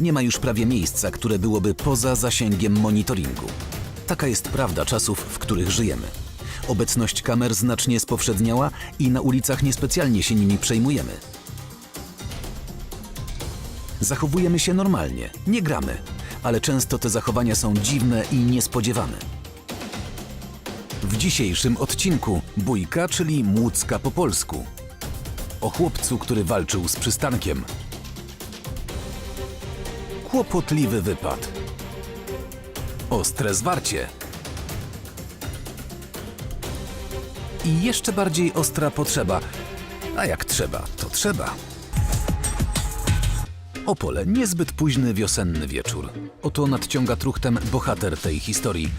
Nie ma już prawie miejsca, które byłoby poza zasięgiem monitoringu. Taka jest prawda czasów, w których żyjemy. Obecność kamer znacznie spowszedniała i na ulicach niespecjalnie się nimi przejmujemy. Zachowujemy się normalnie, nie gramy, ale często te zachowania są dziwne i niespodziewane. W dzisiejszym odcinku bójka, czyli młódzka po polsku. O chłopcu, który walczył z przystankiem. Kłopotliwy wypad. Ostre zwarcie. I jeszcze bardziej ostra potrzeba. A jak trzeba, to trzeba. Opole, niezbyt późny wiosenny wieczór. Oto nadciąga truchtem bohater tej historii.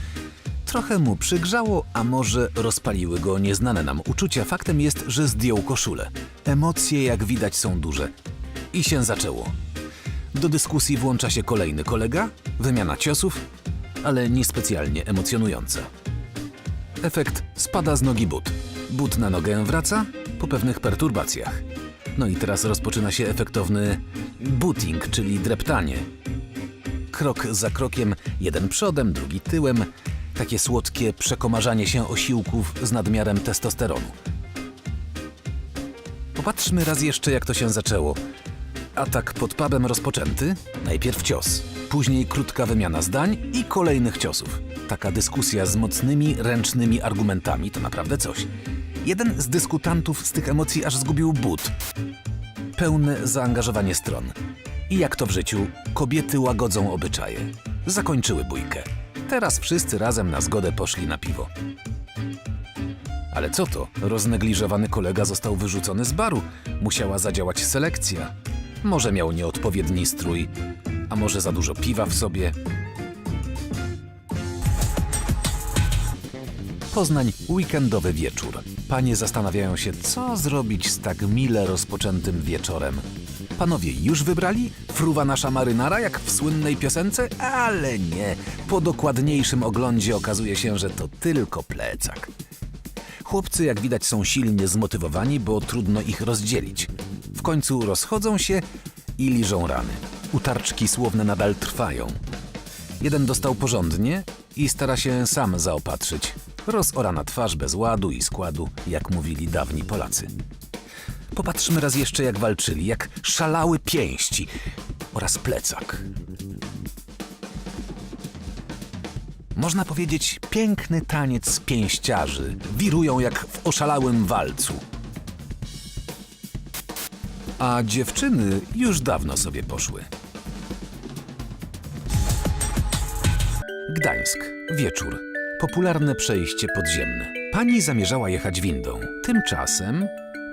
Trochę mu przygrzało, a może rozpaliły go nieznane nam uczucia. Faktem jest, że zdjął koszulę. Emocje, jak widać, są duże. I się zaczęło. Do dyskusji włącza się kolejny kolega, wymiana ciosów, ale niespecjalnie emocjonująca. Efekt spada z nogi but. But na nogę wraca po pewnych perturbacjach. No i teraz rozpoczyna się efektowny booting, czyli dreptanie. Krok za krokiem, jeden przodem, drugi tyłem. Takie słodkie przekomarzanie się osiłków z nadmiarem testosteronu. Popatrzmy raz jeszcze, jak to się zaczęło. Atak pod pubem rozpoczęty, najpierw cios, później krótka wymiana zdań i kolejnych ciosów. Taka dyskusja z mocnymi, ręcznymi argumentami to naprawdę coś. Jeden z dyskutantów z tych emocji aż zgubił but. Pełne zaangażowanie stron. I jak to w życiu, kobiety łagodzą obyczaje. Zakończyły bójkę. Teraz wszyscy razem na zgodę poszli na piwo. Ale co to? Roznegliżowany kolega został wyrzucony z baru. Musiała zadziałać selekcja. Może miał nieodpowiedni strój, a może za dużo piwa w sobie. Poznań, weekendowy wieczór. Panie zastanawiają się, co zrobić z tak mile rozpoczętym wieczorem. Panowie już wybrali? Fruwa nasza marynara, jak w słynnej piosence? Ale nie. Po dokładniejszym oglądzie okazuje się, że to tylko plecak. Chłopcy, jak widać, są silnie zmotywowani, bo trudno ich rozdzielić. W końcu rozchodzą się i liżą rany. Utarczki słowne nadal trwają. Jeden dostał porządnie i stara się sam zaopatrzyć. Rozorana twarz bez ładu i składu, jak mówili dawni Polacy. Popatrzmy raz jeszcze, jak walczyli, jak szalały pięści oraz plecak. Można powiedzieć, piękny taniec pięściarzy. Wirują jak w oszalałym walcu. A dziewczyny już dawno sobie poszły. Gdańsk. Wieczór. Popularne przejście podziemne. Pani zamierzała jechać windą. Tymczasem,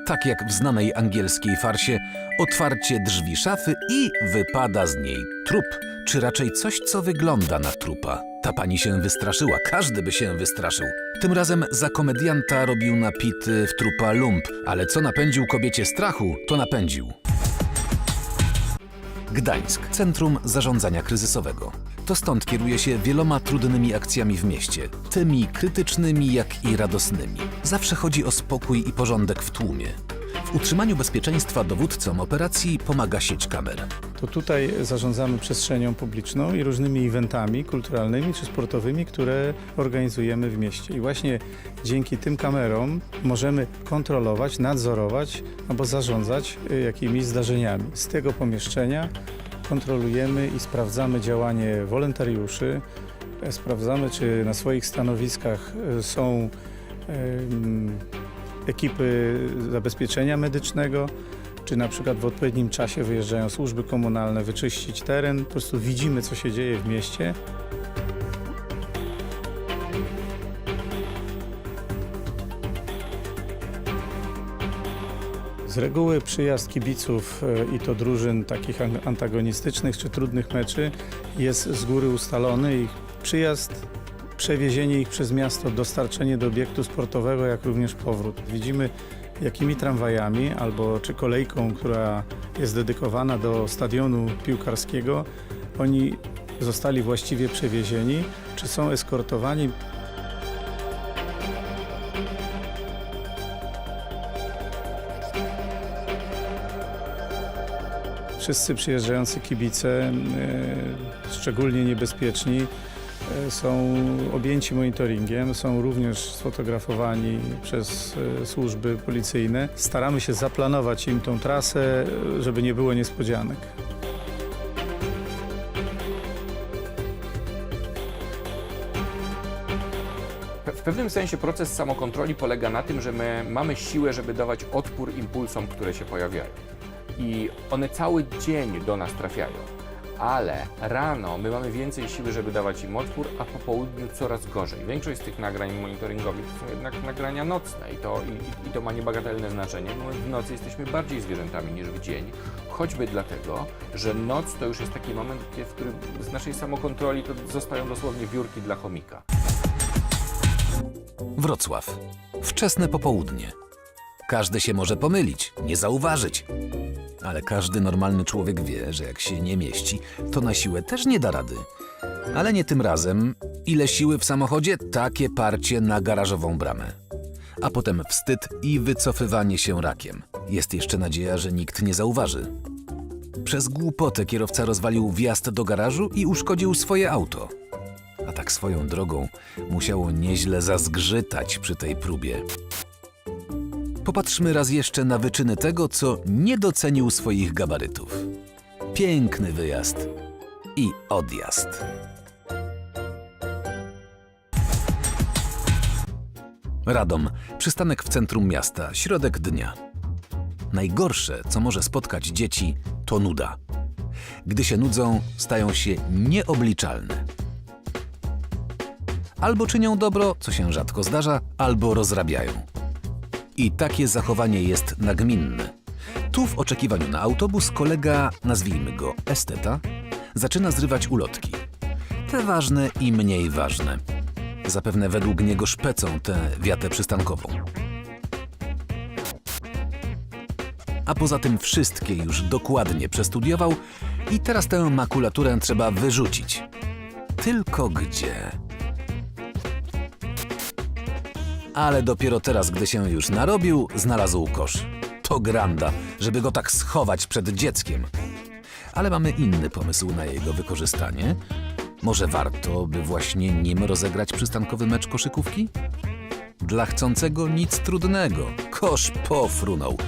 tak jak w znanej angielskiej farsie, otwarcie drzwi szafy i wypada z niej trup, czy raczej coś, co wygląda na trupa. Ta pani się wystraszyła, każdy by się wystraszył. Tym razem za komedianta robił napity w trupa lump, ale co napędził kobiecie strachu, to napędził. Gdańsk, centrum zarządzania kryzysowego. To stąd kieruje się wieloma trudnymi akcjami w mieście, tymi krytycznymi, jak i radosnymi. Zawsze chodzi o spokój i porządek w tłumie. W utrzymaniu bezpieczeństwa dowódcom operacji pomaga sieć kamer. To tutaj zarządzamy przestrzenią publiczną i różnymi eventami kulturalnymi czy sportowymi, które organizujemy w mieście. I właśnie dzięki tym kamerom możemy kontrolować, nadzorować albo zarządzać y, jakimiś zdarzeniami. Z tego pomieszczenia kontrolujemy i sprawdzamy działanie wolontariuszy, e, sprawdzamy, czy na swoich stanowiskach e, są ekipy zabezpieczenia medycznego, czy na przykład w odpowiednim czasie wyjeżdżają służby komunalne wyczyścić teren. Po prostu widzimy, co się dzieje w mieście. Z reguły przyjazd kibiców e, i to drużyn takich an- antagonistycznych czy trudnych meczy jest z góry ustalony. Ich przyjazd, przewiezienie ich przez miasto, dostarczenie do obiektu sportowego, jak również powrót. Widzimy, jakimi tramwajami albo czy kolejką, która jest dedykowana do stadionu piłkarskiego, oni zostali właściwie przewiezieni, czy są eskortowani Wszyscy przyjeżdżający kibice, e, szczególnie niebezpieczni, e, są objęci monitoringiem, są również sfotografowani przez e, służby policyjne. Staramy się zaplanować im tą trasę, żeby nie było niespodzianek. W pewnym sensie proces samokontroli polega na tym, że my mamy siłę, żeby dawać odpór impulsom, które się pojawiają. I one cały dzień do nas trafiają. Ale rano my mamy więcej siły, żeby dawać im odpór, a po południu coraz gorzej. Większość z tych nagrań monitoringowych to są jednak nagrania nocne i to, i, i to ma niebagatelne znaczenie, bo w nocy jesteśmy bardziej zwierzętami niż w dzień. Choćby dlatego, że noc to już jest taki moment, w którym z naszej samokontroli to zostają dosłownie wiórki dla chomika. Wrocław. Wczesne popołudnie. Każdy się może pomylić, nie zauważyć. Ale każdy normalny człowiek wie, że jak się nie mieści, to na siłę też nie da rady. Ale nie tym razem. Ile siły w samochodzie, takie parcie na garażową bramę. A potem wstyd i wycofywanie się rakiem. Jest jeszcze nadzieja, że nikt nie zauważy. Przez głupotę kierowca rozwalił wjazd do garażu i uszkodził swoje auto. A tak swoją drogą musiało nieźle zazgrzytać przy tej próbie. Popatrzmy raz jeszcze na wyczyny tego, co nie docenił swoich gabarytów. Piękny wyjazd i odjazd. Radom, przystanek w centrum miasta, środek dnia. Najgorsze, co może spotkać dzieci, to nuda. Gdy się nudzą, stają się nieobliczalne. Albo czynią dobro, co się rzadko zdarza, albo rozrabiają. I takie zachowanie jest nagminne. Tu w oczekiwaniu na autobus kolega, nazwijmy go esteta, zaczyna zrywać ulotki. Te ważne i mniej ważne. Zapewne według niego szpecą tę wiatę przystankową. A poza tym wszystkie już dokładnie przestudiował i teraz tę makulaturę trzeba wyrzucić. Tylko gdzie? Ale dopiero teraz, gdy się już narobił, znalazł kosz. To granda, żeby go tak schować przed dzieckiem. Ale mamy inny pomysł na jego wykorzystanie. Może warto, by właśnie nim rozegrać przystankowy mecz koszykówki? Dla chcącego nic trudnego. Kosz pofrunął,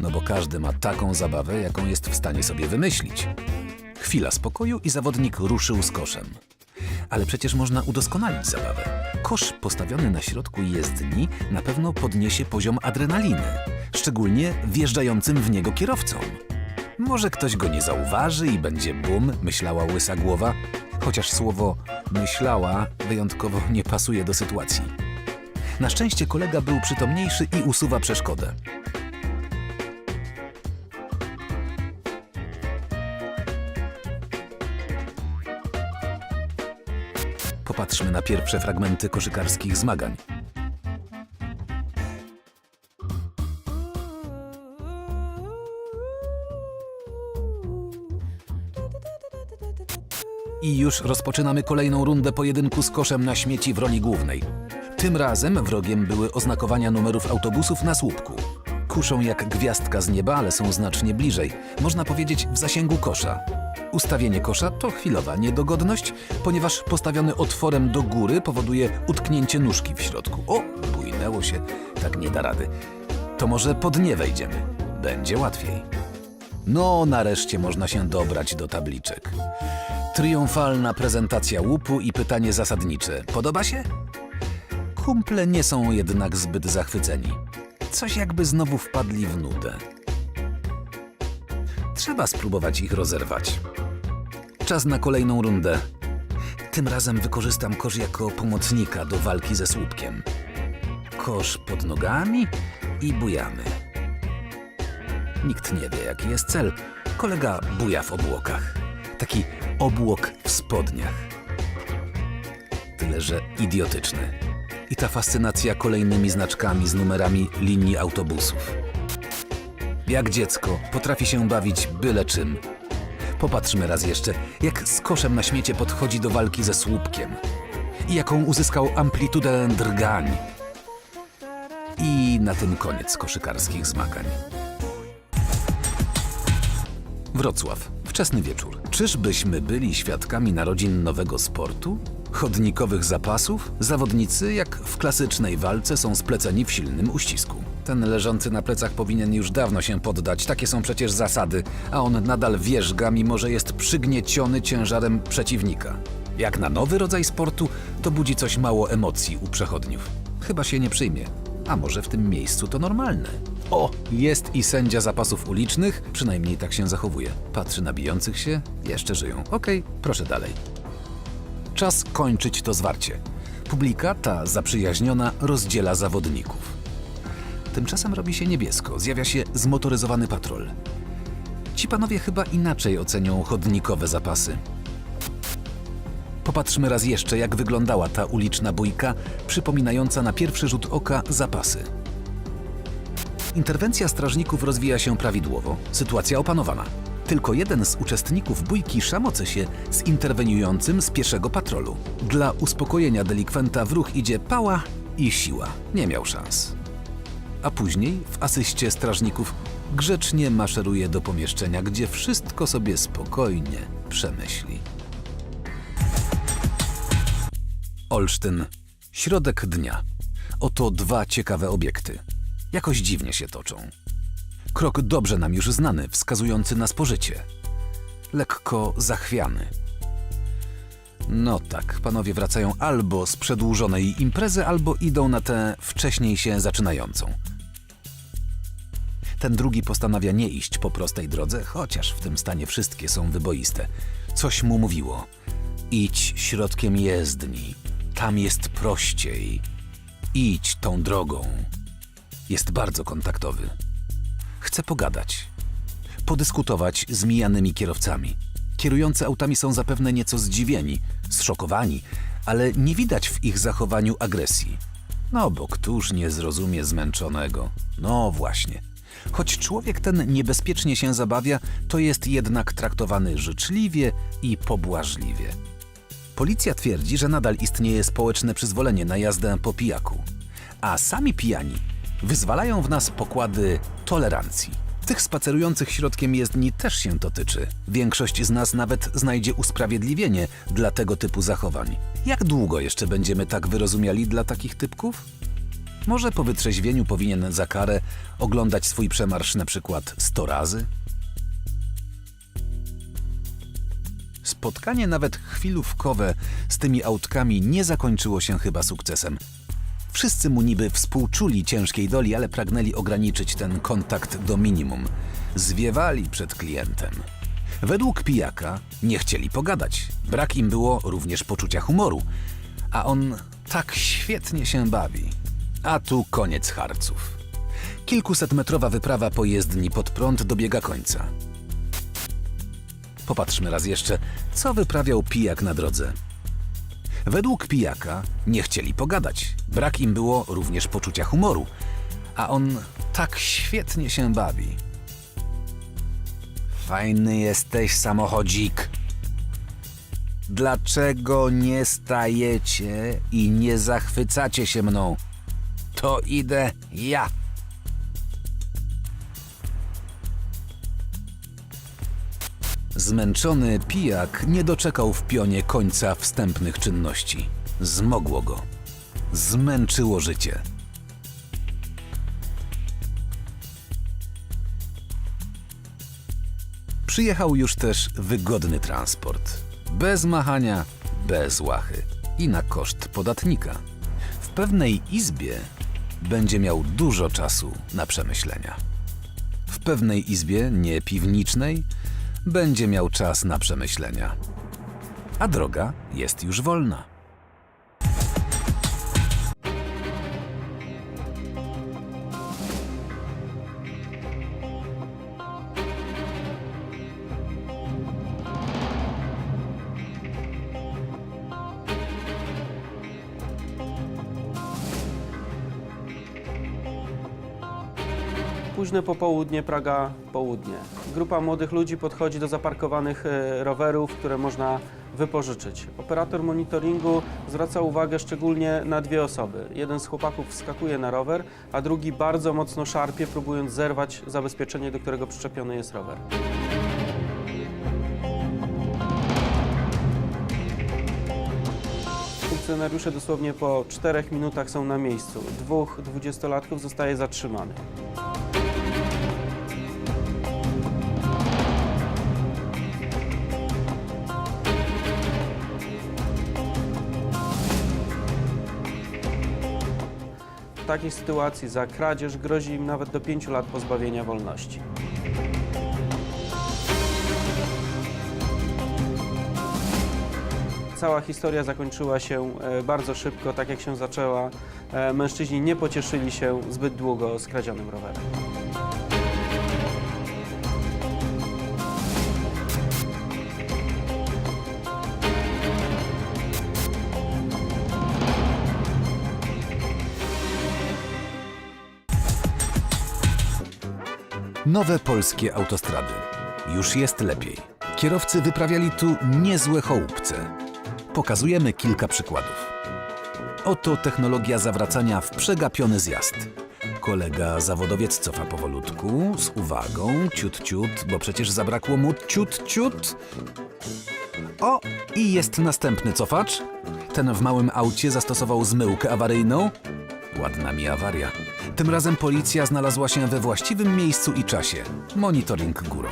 no bo każdy ma taką zabawę, jaką jest w stanie sobie wymyślić. Chwila spokoju i zawodnik ruszył z koszem. Ale przecież można udoskonalić zabawę. Kosz postawiony na środku jezdni na pewno podniesie poziom adrenaliny, szczególnie wjeżdżającym w niego kierowcom. Może ktoś go nie zauważy i będzie bum, myślała łysa głowa, chociaż słowo myślała wyjątkowo nie pasuje do sytuacji. Na szczęście kolega był przytomniejszy i usuwa przeszkodę. Popatrzmy na pierwsze fragmenty koszykarskich zmagań. I już rozpoczynamy kolejną rundę pojedynku z koszem na śmieci w roli głównej. Tym razem wrogiem były oznakowania numerów autobusów na słupku. Kuszą jak gwiazdka z nieba, ale są znacznie bliżej. Można powiedzieć w zasięgu kosza. Ustawienie kosza to chwilowa niedogodność, ponieważ postawiony otworem do góry powoduje utknięcie nóżki w środku. O, bujnęło się, tak nie da rady. To może pod nie wejdziemy. Będzie łatwiej. No, nareszcie można się dobrać do tabliczek. Triumfalna prezentacja łupu i pytanie zasadnicze. Podoba się? Kumple nie są jednak zbyt zachwyceni. Coś jakby znowu wpadli w nudę. Trzeba spróbować ich rozerwać. Czas na kolejną rundę. Tym razem wykorzystam kosz jako pomocnika do walki ze słupkiem. Kosz pod nogami i bujamy. Nikt nie wie, jaki jest cel. Kolega buja w obłokach. Taki obłok w spodniach. Tyle, że idiotyczny. I ta fascynacja kolejnymi znaczkami z numerami linii autobusów. Jak dziecko potrafi się bawić byle czym. Popatrzmy raz jeszcze, jak z koszem na śmiecie podchodzi do walki ze słupkiem. I jaką uzyskał amplitudę drgań. I na tym koniec koszykarskich zmagań. Wrocław. Wczesny wieczór. Czyżbyśmy byli świadkami narodzin nowego sportu? Chodnikowych zapasów? Zawodnicy, jak w klasycznej walce, są spleceni w silnym uścisku. Ten leżący na plecach powinien już dawno się poddać, takie są przecież zasady, a on nadal wierzga, mimo że jest przygnieciony ciężarem przeciwnika. Jak na nowy rodzaj sportu, to budzi coś mało emocji u przechodniów. Chyba się nie przyjmie. A może w tym miejscu to normalne? O, jest i sędzia zapasów ulicznych, przynajmniej tak się zachowuje. Patrzy na bijących się, jeszcze żyją. Okej, proszę dalej. Czas kończyć to zwarcie. Publika, ta zaprzyjaźniona, rozdziela zawodników. Tymczasem robi się niebiesko, zjawia się zmotoryzowany patrol. Ci panowie chyba inaczej ocenią chodnikowe zapasy. Popatrzmy raz jeszcze, jak wyglądała ta uliczna bójka, przypominająca na pierwszy rzut oka zapasy. Interwencja strażników rozwija się prawidłowo, sytuacja opanowana. Tylko jeden z uczestników bójki szamoce się z interweniującym z pieszego patrolu. Dla uspokojenia delikwenta w ruch idzie pała i siła. Nie miał szans. A później, w asyście strażników, grzecznie maszeruje do pomieszczenia, gdzie wszystko sobie spokojnie przemyśli. Olsztyn. Środek dnia. Oto dwa ciekawe obiekty. Jakoś dziwnie się toczą. Krok dobrze nam już znany, wskazujący na spożycie. Lekko zachwiany. No tak, panowie wracają albo z przedłużonej imprezy, albo idą na tę wcześniej się zaczynającą. Ten drugi postanawia nie iść po prostej drodze, chociaż w tym stanie wszystkie są wyboiste. Coś mu mówiło. Idź środkiem jezdni, tam jest prościej. Idź tą drogą. Jest bardzo kontaktowy. Chce pogadać, podyskutować z mijanymi kierowcami. Kierujący autami są zapewne nieco zdziwieni, zszokowani, ale nie widać w ich zachowaniu agresji. No bo któż nie zrozumie zmęczonego? No właśnie. Choć człowiek ten niebezpiecznie się zabawia, to jest jednak traktowany życzliwie i pobłażliwie. Policja twierdzi, że nadal istnieje społeczne przyzwolenie na jazdę po pijaku, a sami pijani wyzwalają w nas pokłady tolerancji. Tych spacerujących środkiem jezdni też się to tyczy. Większość z nas nawet znajdzie usprawiedliwienie dla tego typu zachowań. Jak długo jeszcze będziemy tak wyrozumiali dla takich typków? Może po wytrzeźwieniu powinien za karę oglądać swój przemarsz na przykład 100 razy? Spotkanie nawet chwilówkowe z tymi autkami nie zakończyło się chyba sukcesem. Wszyscy mu niby współczuli ciężkiej doli, ale pragnęli ograniczyć ten kontakt do minimum. Zwiewali przed klientem. Według pijaka nie chcieli pogadać. Brak im było również poczucia humoru. A on tak świetnie się bawi. A tu koniec harców. Kilkusetmetrowa wyprawa po jezdni pod prąd dobiega końca. Popatrzmy raz jeszcze, co wyprawiał pijak na drodze. Według pijaka nie chcieli pogadać. Brak im było również poczucia humoru. A on tak świetnie się bawi. Fajny jesteś, samochodzik. Dlaczego nie stajecie i nie zachwycacie się mną? To idę ja. Zmęczony pijak nie doczekał w pionie końca wstępnych czynności. Zmogło go. Zmęczyło życie. Przyjechał już też wygodny transport. Bez machania, bez łachy i na koszt podatnika. W pewnej izbie będzie miał dużo czasu na przemyślenia. W pewnej izbie, nie piwnicznej, będzie miał czas na przemyślenia. A droga jest już wolna. Późne popołudnie, Praga południe. Grupa młodych ludzi podchodzi do zaparkowanych e, rowerów, które można wypożyczyć. Operator monitoringu zwraca uwagę szczególnie na dwie osoby. Jeden z chłopaków wskakuje na rower, a drugi bardzo mocno szarpie, próbując zerwać zabezpieczenie, do którego przyczepiony jest rower. Funkcjonariusze dosłownie po czterech minutach są na miejscu. Dwóch dwudziestolatków zostaje zatrzymanych. W takiej sytuacji za kradzież grozi im nawet do 5 lat pozbawienia wolności. Cała historia zakończyła się e, bardzo szybko, tak jak się zaczęła. E, Mężczyźni nie pocieszyli się zbyt długo skradzionym rowerem. Nowe polskie autostrady. Już jest lepiej. Kierowcy wyprawiali tu niezłe chołupce. Pokazujemy kilka przykładów. Oto technologia zawracania w przegapiony zjazd. Kolega zawodowiec cofa powolutku, z uwagą, ciut ciut, bo przecież zabrakło mu ciut ciut. O, i jest następny cofacz. Ten w małym aucie zastosował zmyłkę awaryjną. Ładna mi awaria. Tym razem policja znalazła się we właściwym miejscu i czasie. Monitoring górą.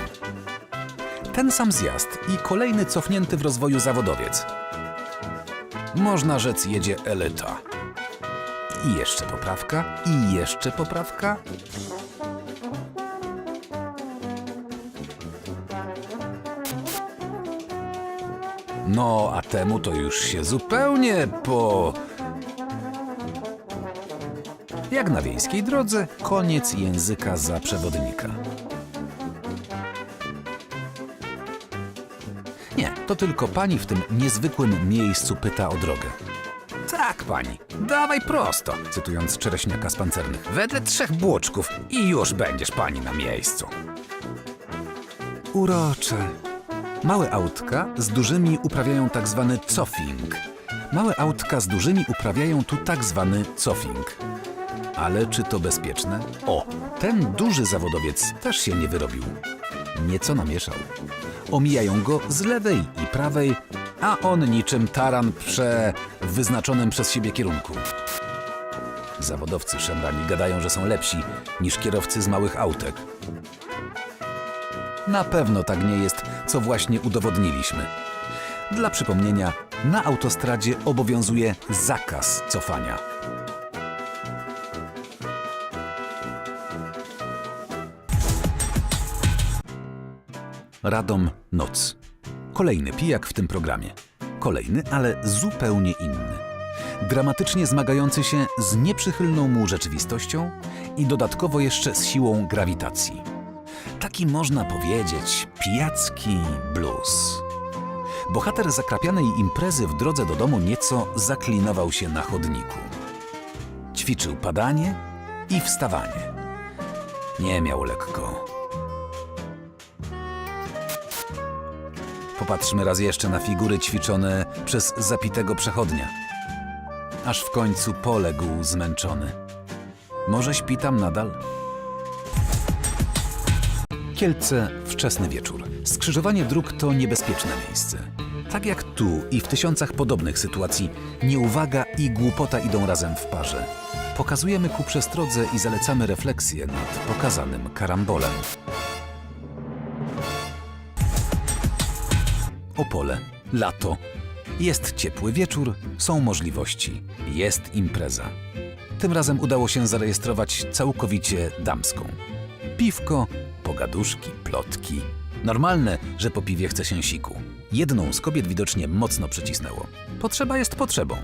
Ten sam zjazd i kolejny cofnięty w rozwoju zawodowiec. Można rzec jedzie elita. I jeszcze poprawka, i jeszcze poprawka. No, a temu to już się zupełnie po... Jak na wiejskiej drodze, koniec języka za przewodnika. Nie, to tylko pani w tym niezwykłym miejscu pyta o drogę. Tak, pani, dawaj prosto, cytując czereśniaka z pancernych. Wedle trzech błoczków i już będziesz pani na miejscu. Urocze. Małe autka z dużymi uprawiają tak zwany cofing. Małe autka z dużymi uprawiają tu tak zwany cofing. Ale czy to bezpieczne? O, ten duży zawodowiec też się nie wyrobił. Nieco namieszał. Omijają go z lewej i prawej, a on niczym taran prze w wyznaczonym przez siebie kierunku. Zawodowcy szemrani gadają, że są lepsi niż kierowcy z małych autek. Na pewno tak nie jest, co właśnie udowodniliśmy. Dla przypomnienia, na autostradzie obowiązuje zakaz cofania. Radom Noc. Kolejny pijak w tym programie. Kolejny, ale zupełnie inny. Dramatycznie zmagający się z nieprzychylną mu rzeczywistością i dodatkowo jeszcze z siłą grawitacji. Taki można powiedzieć pijacki blues. Bohater zakrapianej imprezy w drodze do domu nieco zaklinował się na chodniku. Ćwiczył padanie i wstawanie. Nie miał lekko. Popatrzmy raz jeszcze na figury ćwiczone przez zapitego przechodnia. Aż w końcu poległ zmęczony. Może śpi tam nadal? Kielce, wczesny wieczór. Skrzyżowanie dróg to niebezpieczne miejsce. Tak jak tu i w tysiącach podobnych sytuacji, nieuwaga i głupota idą razem w parze. Pokazujemy ku przestrodze i zalecamy refleksję nad pokazanym karambolem. Opole, lato. Jest ciepły wieczór, są możliwości, jest impreza. Tym razem udało się zarejestrować całkowicie damską. Piwko, pogaduszki, plotki. Normalne, że po piwie chce się siku. Jedną z kobiet widocznie mocno przycisnęło. Potrzeba jest potrzebą.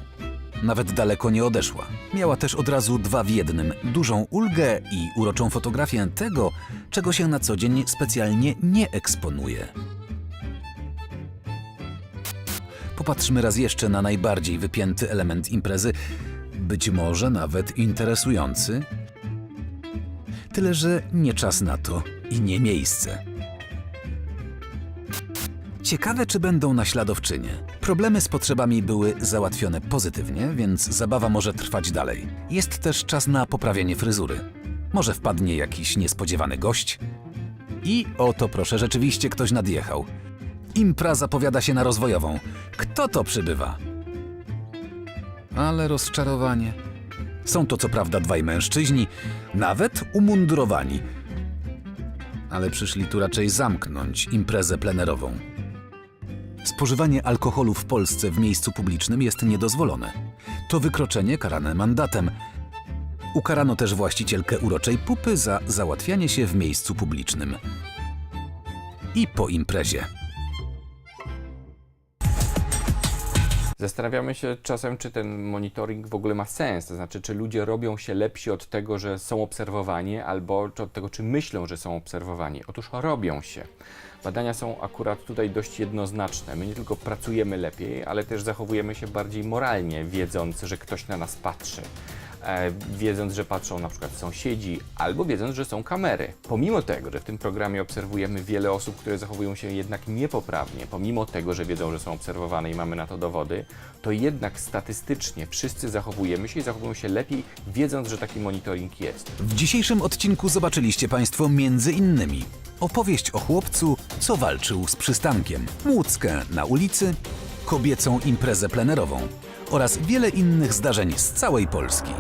Nawet daleko nie odeszła. Miała też od razu dwa w jednym: dużą ulgę i uroczą fotografię tego, czego się na co dzień specjalnie nie eksponuje. Popatrzmy raz jeszcze na najbardziej wypięty element imprezy, być może nawet interesujący. Tyle, że nie czas na to i nie miejsce. Ciekawe, czy będą naśladowczynie. Problemy z potrzebami były załatwione pozytywnie, więc zabawa może trwać dalej. Jest też czas na poprawienie fryzury. Może wpadnie jakiś niespodziewany gość? I oto proszę, rzeczywiście ktoś nadjechał. Impra zapowiada się na rozwojową. Kto to przybywa? ale rozczarowanie. Są to co prawda dwaj mężczyźni, nawet umundurowani, ale przyszli tu raczej zamknąć imprezę plenerową. Spożywanie alkoholu w Polsce w miejscu publicznym jest niedozwolone. To wykroczenie karane mandatem. Ukarano też właścicielkę uroczej pupy za załatwianie się w miejscu publicznym. I po imprezie. Zastanawiamy się czasem, czy ten monitoring w ogóle ma sens, to znaczy, czy ludzie robią się lepsi od tego, że są obserwowani, albo od tego, czy myślą, że są obserwowani. Otóż robią się. Badania są akurat tutaj dość jednoznaczne. My nie tylko pracujemy lepiej, ale też zachowujemy się bardziej moralnie, wiedząc, że ktoś na nas patrzy. E, wiedząc, że patrzą na przykład sąsiedzi, albo wiedząc, że są kamery. Pomimo tego, że w tym programie obserwujemy wiele osób, które zachowują się jednak niepoprawnie, pomimo tego, że wiedzą, że są obserwowane i mamy na to dowody, to jednak statystycznie wszyscy zachowujemy się i zachowują się lepiej, wiedząc, że taki monitoring jest. W dzisiejszym odcinku zobaczyliście Państwo między innymi opowieść o chłopcu, co walczył z przystankiem, młódzkę na ulicy, kobiecą imprezę plenerową oraz wiele innych zdarzeń z całej Polski.